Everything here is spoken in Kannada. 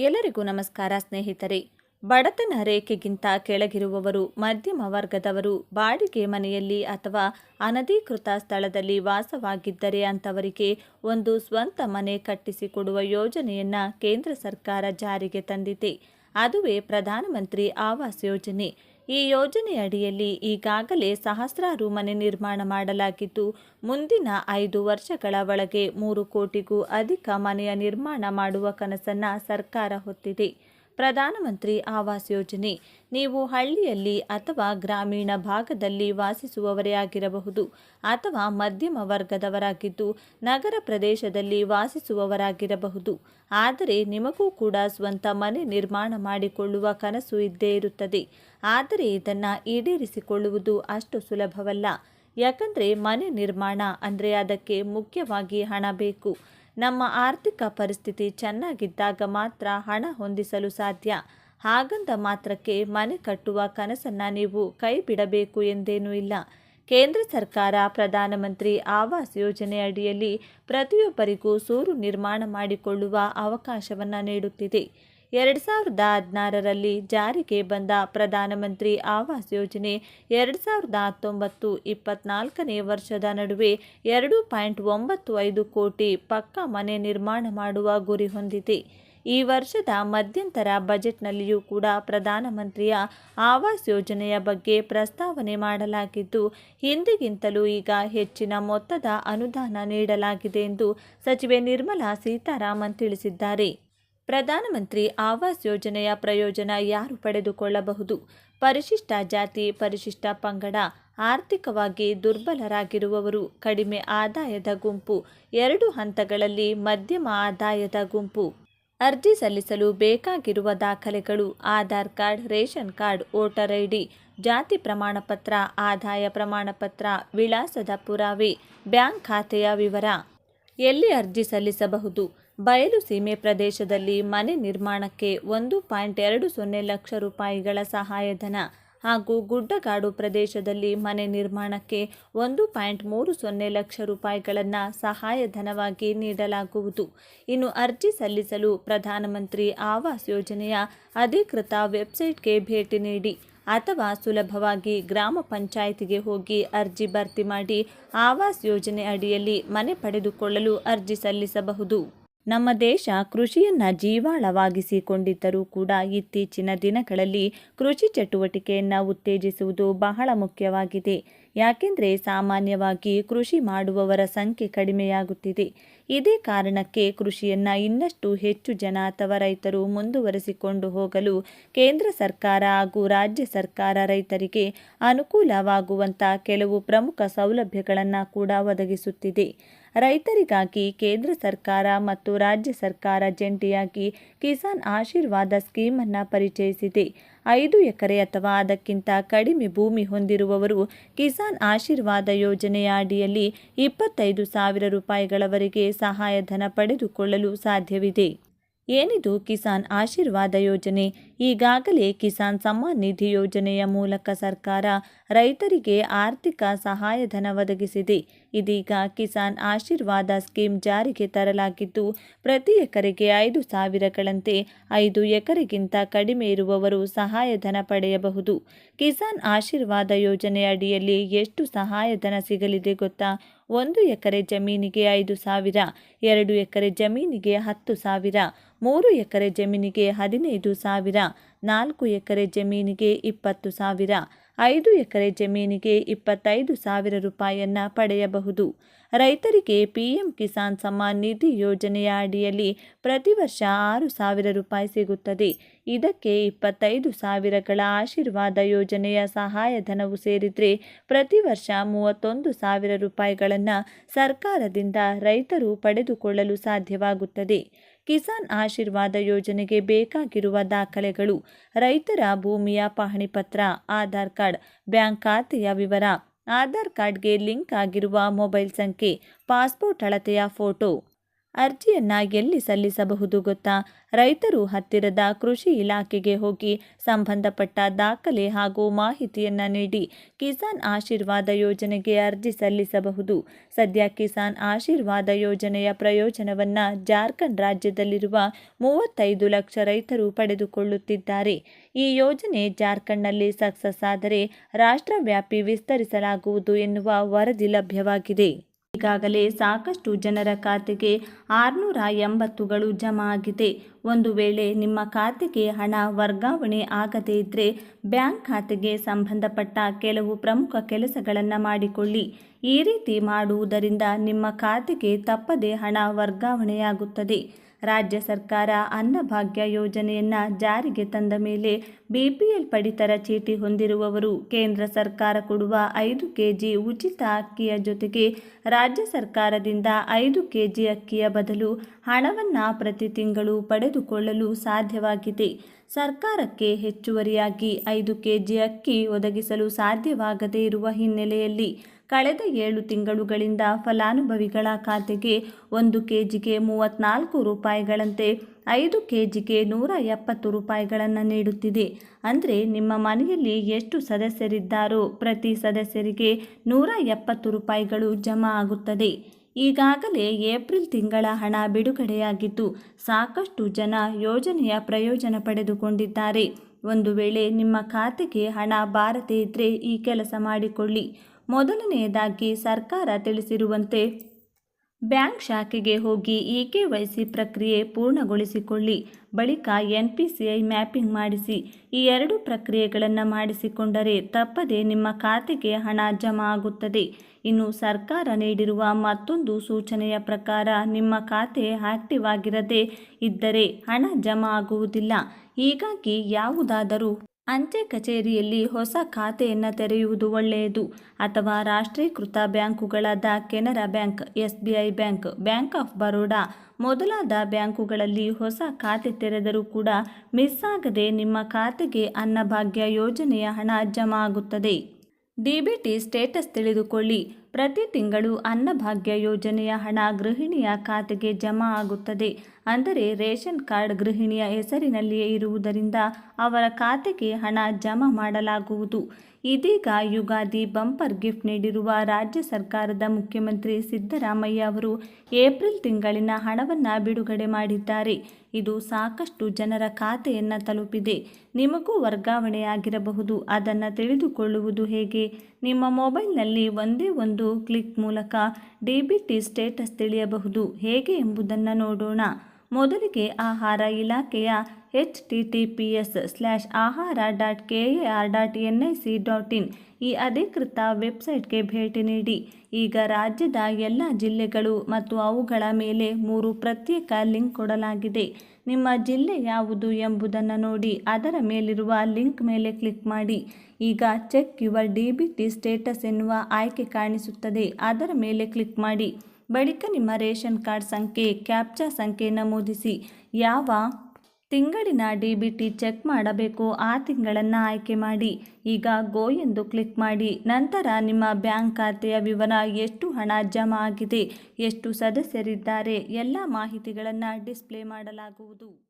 ಎಲ್ಲರಿಗೂ ನಮಸ್ಕಾರ ಸ್ನೇಹಿತರೆ. ಬಡತನ ರೇಖೆಗಿಂತ ಕೆಳಗಿರುವವರು, ಮಧ್ಯಮ ವರ್ಗದವರು, ಬಾಡಿಗೆ ಮನೆಯಲ್ಲಿ ಅಥವಾ ಅನಧಿಕೃತ ಸ್ಥಳದಲ್ಲಿ ವಾಸವಾಗಿದ್ದರೆ ಅಂಥವರಿಗೆ ಒಂದು ಸ್ವಂತ ಮನೆ ಕಟ್ಟಿಸಿಕೊಡುವ ಯೋಜನೆಯನ್ನು ಕೇಂದ್ರ ಸರ್ಕಾರ ಜಾರಿಗೆ ತಂದಿದೆ. ಅದುವೇ ಪ್ರಧಾನಮಂತ್ರಿ ಆವಾಸ್ ಯೋಜನೆ. ಈ ಯೋಜನೆಯಡಿಯಲ್ಲಿ ಈಗಾಗಲೇ ಸಹಸ್ರಾರು ಮನೆ ನಿರ್ಮಾಣ ಮಾಡಲಾಗಿದ್ದು, ಮುಂದಿನ ಐದು ವರ್ಷಗಳ ಒಳಗೆ ಮೂರು ಕೋಟಿಗೂ ಅಧಿಕ ಮನೆಯ ನಿರ್ಮಾಣ ಮಾಡುವ ಕನಸನ್ನು ಸರ್ಕಾರ ಹೊತ್ತಿದೆ. ಪ್ರಧಾನಮಂತ್ರಿ ಆವಾಸ್ ಯೋಜನೆ. ನೀವು ಹಳ್ಳಿಯಲ್ಲಿ ಅಥವಾ ಗ್ರಾಮೀಣ ಭಾಗದಲ್ಲಿ ವಾಸಿಸುವವರೇ ಆಗಿರಬಹುದು ಅಥವಾ ಮಧ್ಯಮ ವರ್ಗದವರಾಗಿದ್ದು ನಗರ ಪ್ರದೇಶದಲ್ಲಿ ವಾಸಿಸುವವರಾಗಿರಬಹುದು. ಆದರೆ ನಿಮಗೂ ಕೂಡ ಸ್ವಂತ ಮನೆ ನಿರ್ಮಾಣ ಮಾಡಿಕೊಳ್ಳುವ ಕನಸು ಇದ್ದೇ ಇರುತ್ತದೆ. ಆದರೆ ಇದನ್ನು ಈಡೇರಿಸಿಕೊಳ್ಳುವುದು ಅಷ್ಟು ಸುಲಭವಲ್ಲ. ಯಾಕಂದರೆ ಮನೆ ನಿರ್ಮಾಣ ಅಂದರೆ ಅದಕ್ಕೆ ಮುಖ್ಯವಾಗಿ ಹಣ ಬೇಕು. ನಮ್ಮ ಆರ್ಥಿಕ ಪರಿಸ್ಥಿತಿ ಚೆನ್ನಾಗಿದ್ದಾಗ ಮಾತ್ರ ಹಣ ಹೊಂದಿಸಲು ಸಾಧ್ಯ. ಹಾಗಂದ ಮಾತ್ರಕ್ಕೆ ಮನೆ ಕಟ್ಟುವ ಕನಸನ್ನು ನೀವು ಕೈ ಬಿಡಬೇಕು ಎಂದೇನೂ ಇಲ್ಲ. ಕೇಂದ್ರ ಸರ್ಕಾರ, ಪ್ರಧಾನಮಂತ್ರಿ ಆವಾಸ್ ಯೋಜನೆ ಅಡಿಯಲ್ಲಿ ಪ್ರತಿಯೊಬ್ಬರಿಗೂ ಸೂರು ನಿರ್ಮಾಣ ಮಾಡಿಕೊಳ್ಳುವ ಅವಕಾಶವನ್ನು ನೀಡುತ್ತಿದೆ. ಎರಡು ಸಾವಿರದ ಹದಿನಾರರಲ್ಲಿ ಜಾರಿಗೆ ಬಂದ ಪ್ರಧಾನಮಂತ್ರಿ ಆವಾಸ್ ಯೋಜನೆ ಎರಡು ಸಾವಿರದ ಹತ್ತೊಂಬತ್ತು ಇಪ್ಪತ್ನಾಲ್ಕನೇ ವರ್ಷದ ನಡುವೆ ಎರಡು ಪಾಯಿಂಟ್ ಒಂಬತ್ತು ಐದು ಕೋಟಿ ಪಕ್ಕಾ ಮನೆ ನಿರ್ಮಾಣ ಮಾಡುವ ಗುರಿ ಹೊಂದಿದೆ. ಈ ವರ್ಷದ ಮಧ್ಯಂತರ ಬಜೆಟ್ನಲ್ಲಿಯೂ ಕೂಡ ಪ್ರಧಾನಮಂತ್ರಿಯ ಆವಾಸ್ ಯೋಜನೆಯ ಬಗ್ಗೆ ಪ್ರಸ್ತಾವನೆ ಮಾಡಲಾಗಿದ್ದು, ಹಿಂದಿಗಿಂತಲೂ ಈಗ ಹೆಚ್ಚಿನ ಮೊತ್ತದ ಅನುದಾನ ನೀಡಲಾಗಿದೆ ಎಂದು ಸಚಿವೆ ನಿರ್ಮಲಾ ಸೀತಾರಾಮನ್ ತಿಳಿಸಿದ್ದಾರೆ. ಪ್ರಧಾನಮಂತ್ರಿ ಆವಾಸ್ ಯೋಜನೆಯ ಪ್ರಯೋಜನ ಯಾರು ಪಡೆದುಕೊಳ್ಳಬಹುದು? ಪರಿಶಿಷ್ಟ ಜಾತಿ, ಪರಿಶಿಷ್ಟ ಪಂಗಡ, ಆರ್ಥಿಕವಾಗಿ ದುರ್ಬಲರಾಗಿರುವವರು, ಕಡಿಮೆ ಆದಾಯದ ಗುಂಪು, ಎರಡು ಹಂತಗಳಲ್ಲಿ ಮಧ್ಯಮ ಆದಾಯದ ಗುಂಪು. ಅರ್ಜಿ ಸಲ್ಲಿಸಲು ಬೇಕಾಗಿರುವ ದಾಖಲೆಗಳು, Aadhaar card, ration card, voter ID, ಜಾತಿ ಪ್ರಮಾಣಪತ್ರ, ಆದಾಯ ಪ್ರಮಾಣಪತ್ರ, ವಿಳಾಸದ ಪುರಾವೆ, ಬ್ಯಾಂಕ್ ಖಾತೆಯ ವಿವರ. ಎಲ್ಲಿ ಅರ್ಜಿ ಸಲ್ಲಿಸಬಹುದು? ಬಯಲು ಸೀಮೆ ಪ್ರದೇಶದಲ್ಲಿ ಮನೆ ನಿರ್ಮಾಣಕ್ಕೆ ಒಂದು ಪಾಯಿಂಟ್ ಎರಡು ಸೊನ್ನೆ ಲಕ್ಷ ರೂಪಾಯಿಗಳ ಸಹಾಯಧನ ಹಾಗೂ ಗುಡ್ಡಗಾಡು ಪ್ರದೇಶದಲ್ಲಿ ಮನೆ ನಿರ್ಮಾಣಕ್ಕೆ ಒಂದು ಪಾಯಿಂಟ್ ಮೂರು ಸೊನ್ನೆ ಲಕ್ಷ ರೂಪಾಯಿಗಳನ್ನು ಸಹಾಯಧನವಾಗಿ ನೀಡಲಾಗುವುದು. ಇನ್ನು ಅರ್ಜಿ ಸಲ್ಲಿಸಲು ಪ್ರಧಾನಮಂತ್ರಿ ಆವಾಸ್ ಯೋಜನೆಯ ಅಧಿಕೃತ ವೆಬ್ಸೈಟ್ಗೆ ಭೇಟಿ ನೀಡಿ, ಅಥವಾ ಸುಲಭವಾಗಿ ಗ್ರಾಮ ಪಂಚಾಯಿತಿಗೆ ಹೋಗಿ ಅರ್ಜಿ ಭರ್ತಿ ಮಾಡಿ ಆವಾಸ್ ಯೋಜನೆ ಅಡಿಯಲ್ಲಿ ಮನೆ ಪಡೆದುಕೊಳ್ಳಲು ಅರ್ಜಿ ಸಲ್ಲಿಸಬಹುದು. ನಮ್ಮ ದೇಶ ಕೃಷಿಯನ್ನು ಜೀವಾಳವಾಗಿಸಿಕೊಂಡಿದ್ದರೂ ಕೂಡ ಇತ್ತೀಚಿನ ದಿನಗಳಲ್ಲಿ ಕೃಷಿ ಚಟುವಟಿಕೆಯನ್ನು ಉತ್ತೇಜಿಸುವುದು ಬಹಳ ಮುಖ್ಯವಾಗಿದೆ. ಯಾಕೆಂದರೆ ಸಾಮಾನ್ಯವಾಗಿ ಕೃಷಿ ಮಾಡುವವರ ಸಂಖ್ಯೆ ಕಡಿಮೆಯಾಗುತ್ತಿದೆ. ಇದೇ ಕಾರಣಕ್ಕೆ ಕೃಷಿಯನ್ನು ಇನ್ನಷ್ಟು ಹೆಚ್ಚು ಜನ ಅಥವಾ ರೈತರು ಮುಂದುವರೆಸಿಕೊಂಡು ಹೋಗಲು ಕೇಂದ್ರ ಸರ್ಕಾರ ಹಾಗೂ ರಾಜ್ಯ ಸರ್ಕಾರ ರೈತರಿಗೆ ಅನುಕೂಲವಾಗುವಂಥ ಕೆಲವು ಪ್ರಮುಖ ಸೌಲಭ್ಯಗಳನ್ನು ಕೂಡ ಒದಗಿಸುತ್ತಿದೆ. ರೈತರಿಗಾಗಿ ಕೇಂದ್ರ ಸರ್ಕಾರ ಮತ್ತು ರಾಜ್ಯ ಸರ್ಕಾರ ಜಂಟಿಯಾಗಿ ಕಿಸಾನ್ ಆಶೀರ್ವಾದ ಸ್ಕೀಮನ್ನು ಪರಿಚಯಿಸಿದೆ. ಐದು ಎಕರೆ ಅಥವಾ ಅದಕ್ಕಿಂತ ಕಡಿಮೆ ಭೂಮಿ ಹೊಂದಿರುವವರು ಕಿಸಾನ್ ಆಶೀರ್ವಾದ ಯೋಜನೆಯ ಅಡಿಯಲ್ಲಿ ಇಪ್ಪತ್ತೈದು ಸಾವಿರ ರೂಪಾಯಿಗಳವರೆಗೆ ಸಹಾಯಧನ ಪಡೆದುಕೊಳ್ಳಲು ಸಾಧ್ಯವಿದೆ. ಏನಿದು ಕಿಸಾನ್ ಆಶೀರ್ವಾದ ಯೋಜನೆ? ಈಗಾಗಲೇ ಕಿಸಾನ್ ಸಮ್ಮಾನ್ ನಿಧಿ ಯೋಜನೆಯ ಮೂಲಕ ಸರ್ಕಾರ ರೈತರಿಗೆ ಆರ್ಥಿಕ ಸಹಾಯಧನ ಒದಗಿಸಿದೆ. ಇದೀಗ ಕಿಸಾನ್ ಆಶೀರ್ವಾದ ಸ್ಕೀಮ್ ಜಾರಿಗೆ ತರಲಾಗಿದ್ದು, ಪ್ರತಿ ಎಕರೆಗೆ ಐದು ಸಾವಿರಗಳಂತೆ ಐದು ಎಕರೆಗಿಂತ ಕಡಿಮೆ ಇರುವವರು ಸಹಾಯಧನ ಪಡೆಯಬಹುದು. ಕಿಸಾನ್ ಆಶೀರ್ವಾದ ಯೋಜನೆ ಅಡಿಯಲ್ಲಿ ಎಷ್ಟು ಸಹಾಯಧನ ಸಿಗಲಿದೆ ಗೊತ್ತಾ? ಒಂದು ಎಕರೆ ಜಮೀನಿಗೆ ಐದು ಸಾವಿರ, ಎರಡು ಎಕರೆ ಜಮೀನಿಗೆ ಹತ್ತು ಸಾವಿರ, ಮೂರು ಎಕರೆ ಜಮೀನಿಗೆ ಹದಿನೈದು ಸಾವಿರ, ನಾಲ್ಕು ಎಕರೆ ಜಮೀನಿಗೆ ಇಪ್ಪತ್ತು ಸಾವಿರ. ಐದು ಎಕರೆ ಜಮೀನಿಗೆ ಇಪ್ಪತ್ತೈದು ಸಾವಿರ ರೂಪಾಯಿಯನ್ನು ಪಡೆಯಬಹುದು. ರೈತರಿಗೆ ಪಿಎಂ ಕಿಸಾನ್ ಸಮ್ಮಾನ್ ನಿಧಿ ಯೋಜನೆಯ ಅಡಿಯಲ್ಲಿ ಪ್ರತಿ ವರ್ಷ ಆರು ಸಾವಿರ ರೂಪಾಯಿ ಸಿಗುತ್ತದೆ. ಇದಕ್ಕೆ ಇಪ್ಪತ್ತೈದು ಸಾವಿರಗಳ ಆಶೀರ್ವಾದ ಯೋಜನೆಯ ಸಹಾಯಧನವು ಸೇರಿದರೆ ಪ್ರತಿ ವರ್ಷ ಮೂವತ್ತೊಂದು ಸಾವಿರ ರೂಪಾಯಿಗಳನ್ನು ಸರ್ಕಾರದಿಂದ ರೈತರು ಪಡೆದುಕೊಳ್ಳಲು ಸಾಧ್ಯವಾಗುತ್ತದೆ. ಕಿಸಾನ್ ಆಶೀರ್ವಾದ ಯೋಜನೆಗೆ ಬೇಕಾಗಿರುವ ದಾಖಲೆಗಳು, ರೈತರ ಭೂಮಿಯ ಪಹಣಿ ಪತ್ರ, ಆಧಾರ್ ಕಾರ್ಡ್, ಬ್ಯಾಂಕ್ ಖಾತೆಯ ವಿವರ, ಆಧಾರ್ ಕಾರ್ಡ್ಗೆ ಲಿಂಕ್ ಆಗಿರುವ ಮೊಬೈಲ್ ಸಂಖ್ಯೆ, ಪಾಸ್ಪೋರ್ಟ್ ಅಳತೆಯ ಫೋಟೋ. ಅರ್ಜಿಯನ್ನು ಎಲ್ಲಿ ಸಲ್ಲಿಸಬಹುದು ಗೊತ್ತಾ? ರೈತರು ಹತ್ತಿರದ ಕೃಷಿ ಇಲಾಖೆಗೆ ಹೋಗಿ ಸಂಬಂಧಪಟ್ಟ ದಾಖಲೆ ಹಾಗೂ ಮಾಹಿತಿಯನ್ನು ನೀಡಿ ಕಿಸಾನ್ ಆಶೀರ್ವಾದ ಯೋಜನೆಗೆ ಅರ್ಜಿ ಸಲ್ಲಿಸಬಹುದು. ಸದ್ಯ ಕಿಸಾನ್ ಆಶೀರ್ವಾದ ಯೋಜನೆಯ ಪ್ರಯೋಜನವನ್ನು ಜಾರ್ಖಂಡ್ ರಾಜ್ಯದಲ್ಲಿರುವ ಮೂವತ್ತೈದು ಲಕ್ಷ ರೈತರು ಪಡೆದುಕೊಳ್ಳುತ್ತಿದ್ದಾರೆ. ಈ ಯೋಜನೆ ಜಾರ್ಖಂಡ್ನಲ್ಲಿ ಸಕ್ಸಸ್ ಆದರೆ ರಾಷ್ಟ್ರವ್ಯಾಪಿ ವಿಸ್ತರಿಸಲಾಗುವುದು ಎನ್ನುವ ವರದಿ ಲಭ್ಯವಾಗಿದೆ. ಈಗಾಗಲೇ ಸಾಕಷ್ಟು ಜನರ ಖಾತೆಗೆ ಆರುನೂರ ಎಂಬತ್ತುಗಳು ಜಮಾ ಆಗಿದೆ. ಒಂದು ವೇಳೆ ನಿಮ್ಮ ಖಾತೆಗೆ ಹಣ ವರ್ಗಾವಣೆ ಆಗದೇ ಇದ್ದರೆ ಬ್ಯಾಂಕ್ ಖಾತೆಗೆ ಸಂಬಂಧಪಟ್ಟ ಕೆಲವು ಪ್ರಮುಖ ಕೆಲಸಗಳನ್ನು ಮಾಡಿಕೊಳ್ಳಿ. ಈ ರೀತಿ ಮಾಡುವುದರಿಂದ ನಿಮ್ಮ ಖಾತೆಗೆ ತಪ್ಪದೇ ಹಣ ವರ್ಗಾವಣೆಯಾಗುತ್ತದೆ. ರಾಜ್ಯ ಸರ್ಕಾರ ಅನ್ನಭಾಗ್ಯ ಯೋಜನೆಯನ್ನು ಜಾರಿಗೆ ತಂದ ಮೇಲೆ ಬಿಪಿಎಲ್ ಪಡಿತರ ಚೀಟಿ ಹೊಂದಿರುವವರು ಕೇಂದ್ರ ಸರ್ಕಾರ ಕೊಡುವ ಐದು ಕೆಜಿ ಉಚಿತ ಅಕ್ಕಿಯ ಜೊತೆಗೆ ರಾಜ್ಯ ಸರ್ಕಾರದಿಂದ ಐದು ಕೆಜಿ ಅಕ್ಕಿಯ ಬದಲು ಹಣವನ್ನು ಪ್ರತಿ ತಿಂಗಳು ಪಡೆದುಕೊಳ್ಳಲು ಸಾಧ್ಯವಾಗಿದೆ. ಸರ್ಕಾರಕ್ಕೆ ಹೆಚ್ಚುವರಿಯಾಗಿ ಐದು ಕೆಜಿ ಅಕ್ಕಿ ಒದಗಿಸಲು ಸಾಧ್ಯವಾಗದೇ ಇರುವ ಹಿನ್ನೆಲೆಯಲ್ಲಿ ಕಳೆದ ಏಳು ತಿಂಗಳುಗಳಿಂದ ಫಲಾನುಭವಿಗಳ ಖಾತೆಗೆ ಒಂದು ಕೆಜಿಗೆ ಮೂವತ್ತ್ನಾಲ್ಕು ರೂಪಾಯಿಗಳಂತೆ ಐದು ಕೆಜಿಗೆ ನೂರ ಎಪ್ಪತ್ತು ರೂಪಾಯಿಗಳನ್ನು ನೀಡುತ್ತಿದೆ. ಅಂದರೆ ನಿಮ್ಮ ಮನೆಯಲ್ಲಿ ಎಷ್ಟು ಸದಸ್ಯರಿದ್ದಾರೋ ಪ್ರತಿ ಸದಸ್ಯರಿಗೆ ನೂರ ಎಪ್ಪತ್ತು ರೂಪಾಯಿಗಳು ಜಮಾ ಆಗುತ್ತದೆ. ಈಗಾಗಲೇ ಏಪ್ರಿಲ್ ತಿಂಗಳ ಹಣ ಬಿಡುಗಡೆಯಾಗಿದ್ದು ಸಾಕಷ್ಟು ಜನ ಯೋಜನೆಯ ಪ್ರಯೋಜನ ಪಡೆದುಕೊಂಡಿದ್ದಾರೆ. ಒಂದು ವೇಳೆ ನಿಮ್ಮ ಖಾತೆಗೆ ಹಣ ಬಾರದೇ ಇದ್ದರೆ ಈ ಕೆಲಸ ಮಾಡಿಕೊಳ್ಳಿ. ಮೊದಲನೆಯದಾಗಿ ಸರ್ಕಾರ ತಿಳಿಸಿರುವಂತೆ ಬ್ಯಾಂಕ್ ಶಾಖೆಗೆ ಹೋಗಿ ಇ ಕೆ ವೈ ಸಿ ಪ್ರಕ್ರಿಯೆ ಪೂರ್ಣಗೊಳಿಸಿಕೊಳ್ಳಿ. ಬಳಿಕ N P C I mapping ಮಾಡಿಸಿ. ಈ ಎರಡು ಪ್ರಕ್ರಿಯೆಗಳನ್ನು ಮಾಡಿಸಿಕೊಂಡರೆ ತಪ್ಪದೆ ನಿಮ್ಮ ಖಾತೆಗೆ ಹಣ ಜಮಾ ಆಗುತ್ತದೆ. ಇನ್ನು ಸರ್ಕಾರ ನೀಡಿರುವ ಮತ್ತೊಂದು ಸೂಚನೆಯ ಪ್ರಕಾರ ನಿಮ್ಮ ಖಾತೆ ಆಕ್ಟಿವ್ ಆಗಿರದೇ ಇದ್ದರೆ ಹಣ ಜಮಾ ಆಗುವುದಿಲ್ಲ. ಹೀಗಾಗಿ ಯಾವುದಾದರೂ ಅಂಚೆ ಕಚೇರಿಯಲ್ಲಿ ಹೊಸ ಖಾತೆಯನ್ನು ತೆರೆಯುವುದು ಒಳ್ಳೆಯದು. ಅಥವಾ ರಾಷ್ಟ್ರೀಕೃತ ಬ್ಯಾಂಕುಗಳಾದ Canara bank S B I bank bank of Baroda ಮೊದಲಾದ ಬ್ಯಾಂಕುಗಳಲ್ಲಿ ಹೊಸ ಖಾತೆ ತೆರೆದರೂ ಕೂಡ ಮಿಸ್ ಆಗದೆ ನಿಮ್ಮ ಖಾತೆಗೆ ಅನ್ನಭಾಗ್ಯ ಯೋಜನೆಯ ಹಣ ಜಮಾ ಆಗುತ್ತದೆ. ಡಿಬಿಟಿ ಸ್ಟೇಟಸ್ ತಿಳಿದುಕೊಳ್ಳಿ. ಪ್ರತಿ ತಿಂಗಳು ಅನ್ನಭಾಗ್ಯ ಯೋಜನೆಯ ಹಣ ಗೃಹಿಣಿಯ ಖಾತೆಗೆ ಜಮಾ ಆಗುತ್ತದೆ. ಅಂದರೆ ರೇಷನ್ ಕಾರ್ಡ್ ಗೃಹಿಣಿಯ ಹೆಸರಿನಲ್ಲಿಯೇ ಇರುವುದರಿಂದ ಅವರ ಖಾತೆಗೆ ಹಣ ಜಮಾ ಮಾಡಲಾಗುವುದು. ಇದೀಗ ಯುಗಾದಿ ಬಂಪರ್ ಗಿಫ್ಟ್ ನೀಡಿರುವ ರಾಜ್ಯ ಸರ್ಕಾರದ ಮುಖ್ಯಮಂತ್ರಿ ಸಿದ್ದರಾಮಯ್ಯ ಅವರು ಏಪ್ರಿಲ್ ತಿಂಗಳಿನ ಹಣವನ್ನು ಬಿಡುಗಡೆ ಮಾಡಿದ್ದಾರೆ. ಇದು ಸಾಕಷ್ಟು ಜನರ ಖಾತೆಯನ್ನು ತಲುಪಿದೆ. ನಿಮಗೂ ವರ್ಗಾವಣೆಯಾಗಿರಬಹುದು. ಅದನ್ನು ತಿಳಿದುಕೊಳ್ಳುವುದು ಹೇಗೆ? ನಿಮ್ಮ ಮೊಬೈಲ್ನಲ್ಲಿ ಒಂದೇ ಒಂದು ಕ್ಲಿಕ್ ಮೂಲಕ ಡಿ ಬಿ ಟಿ ಸ್ಟೇಟಸ್ ತಿಳಿಯಬಹುದು. ಹೇಗೆ ಎಂಬುದನ್ನು ನೋಡೋಣ. ಮೊದಲಿಗೆ ಆಹಾರ ಇಲಾಖೆಯ H T T P S slash ahara dot K A R dot N I C dot in ಈ ಅಧಿಕೃತ ವೆಬ್ಸೈಟ್ಗೆ ಭೇಟಿ ನೀಡಿ. ಈಗ ರಾಜ್ಯದ ಎಲ್ಲ ಜಿಲ್ಲೆಗಳು ಮತ್ತು ಅವುಗಳ ಮೇಲೆ ಮೂರು ಪ್ರತ್ಯೇಕ ಲಿಂಕ್ ಕೊಡಲಾಗಿದೆ. ನಿಮ್ಮ ಜಿಲ್ಲೆ ಯಾವುದು ಎಂಬುದನ್ನು ನೋಡಿ ಅದರ ಮೇಲಿರುವ ಲಿಂಕ್ ಮೇಲೆ ಕ್ಲಿಕ್ ಮಾಡಿ. ಈಗ check your D B T status ಎನ್ನುವ ಆಯ್ಕೆ ಕಾಣಿಸುತ್ತದೆ. ಅದರ ಮೇಲೆ ಕ್ಲಿಕ್ ಮಾಡಿ. ಬಳಿಕ ನಿಮ್ಮ ರೇಷನ್ ಕಾರ್ಡ್ ಸಂಖ್ಯೆ, ಕ್ಯಾಪ್ಚಾ ಸಂಖ್ಯೆ ನಮೂದಿಸಿ. ಯಾವ ತಿಂಗಳಿನ ಡಿ ಬಿ ಟಿ ಚೆಕ್ ಮಾಡಬೇಕು? ಆ ತಿಂಗಳನ್ನು ಆಯ್ಕೆ ಮಾಡಿ. ಈಗ ಗೋ ಎಂದು ಕ್ಲಿಕ್ ಮಾಡಿ. ನಂತರ ನಿಮ್ಮ ಬ್ಯಾಂಕ್ ಖಾತೆಯ ವಿವರ, ಎಷ್ಟು ಹಣ ಜಮಾ ಆಗಿದೆ, ಎಷ್ಟು ಸದಸ್ಯರಿದ್ದಾರೆ, ಎಲ್ಲ ಮಾಹಿತಿಗಳನ್ನು ಡಿಸ್ಪ್ಲೇ ಮಾಡಲಾಗುವುದು.